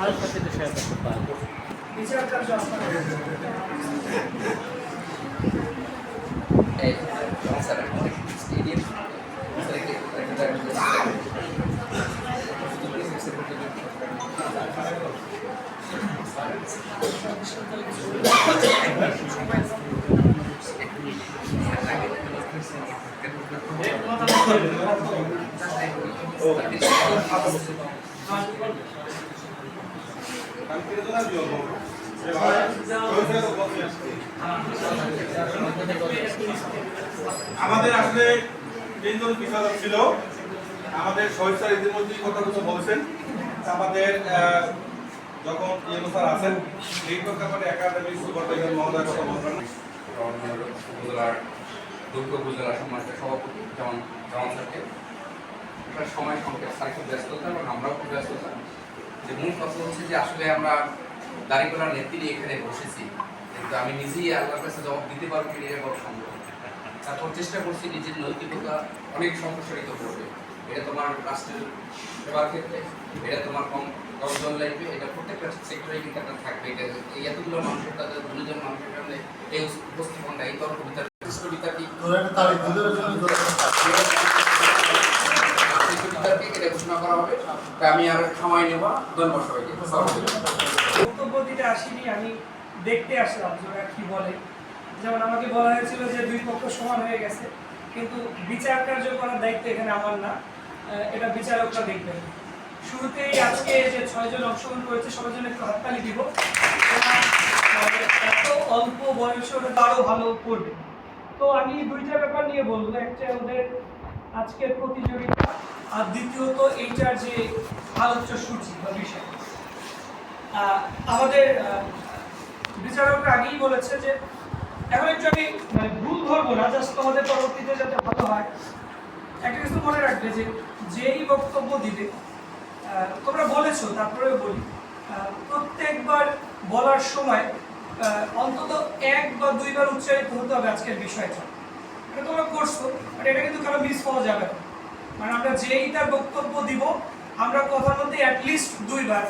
আর সাথে একটু শেয়ার করতে পারব বিচার কার্য আপনারা এই স্যার স্টেডিয়াম আমাদের আসলে তিনজন বিচারক ছিল। আমাদের শহীদ স্যার ইতিমধ্যেই কথা কিছু বলেছেন। আমাদের যখন ইয়েলো স্যার আছেন, এই প্রেক্ষাপটে একাডেমিক সুপারভাইজার মহোদয় কথা বলবেন। উপজেলার দুর্গ সভাপতি যেমন সময় খুব ব্যস্ততা এবং আমরাও খুব ব্যস্ততা। যে মূল কথা হচ্ছে যে আসলে আমরা দাঁড়িপাল্লার নেত্রী এখানে বসেছি। কিন্তু আমি নিজেই আল্লাহর কাছে জবাব দিতে পারব কিনা এটা বড় সম্ভব তারপর চেষ্টা করছি নিজের নৈতিকতা অনেক সম্প্রসারিত করবে এটা তোমার রাষ্ট্রের সেবার ক্ষেত্রে, এটা তোমার কম কমজন লাইফে এটা প্রত্যেকটা সেক্টরে কিন্তু একটা থাকবে। এটা এই এতগুলো মানুষের কাছে, দুজন মানুষের সামনে এই উপস্থাপনটা, এই তর্ক বিতর্ক বিতর্কে এটা ঘোষণা করা হবে তা আমি আর সময় নেব। ধন্যবাদ সবাইকে। বক্তব্য দিতে আসিনি, আমি দেখতে আসলাম যে ওরা কি বলে। যেমন আমাকে বলা হয়েছিল যে দুই পক্ষ সমান হয়ে গেছে, কিন্তু বিচার কার্য করার দায়িত্ব এখানে আমার না। এটা বিচারকরা দেখবেন। শুরুতেই আজকে যে ছয়জন অংশগ্রহণ করেছে সবার জন্য একটু হাততালি দিব। এত অল্প বয়সে ওরা তো আরও ভালো করবে। তো আমি দুইটা ব্যাপার নিয়ে বলব একটা ওদের আজকের প্রতিযোগিতা আর দ্বিতীয়ত এইটার যে আলোচ্য সূচি বা বিষয়। আমাদের বিচারকরা আগেই বলেছে যে এখন একটু আমি মানে ভুল ধরবো না জাস্ট তোমাদের পরবর্তীতে যাতে ভালো হয়। একটা কিছু মনে রাখবে যে যেই বক্তব্য দিবে তোমরা বলেছ, তারপরেও বলি। প্রত্যেকবার বলার সময় অন্তত এক বা দুইবার উচ্চারিত হতে হবে আজকের বিষয়টা। এটা তোমরা করছ বাট এটা কিন্তু কারও মিস পাওয়া যাবে না। মানে আমরা যেই তার বক্তব্য দিব, আমরা কথার মধ্যে অ্যাটলিস্ট দুইবার।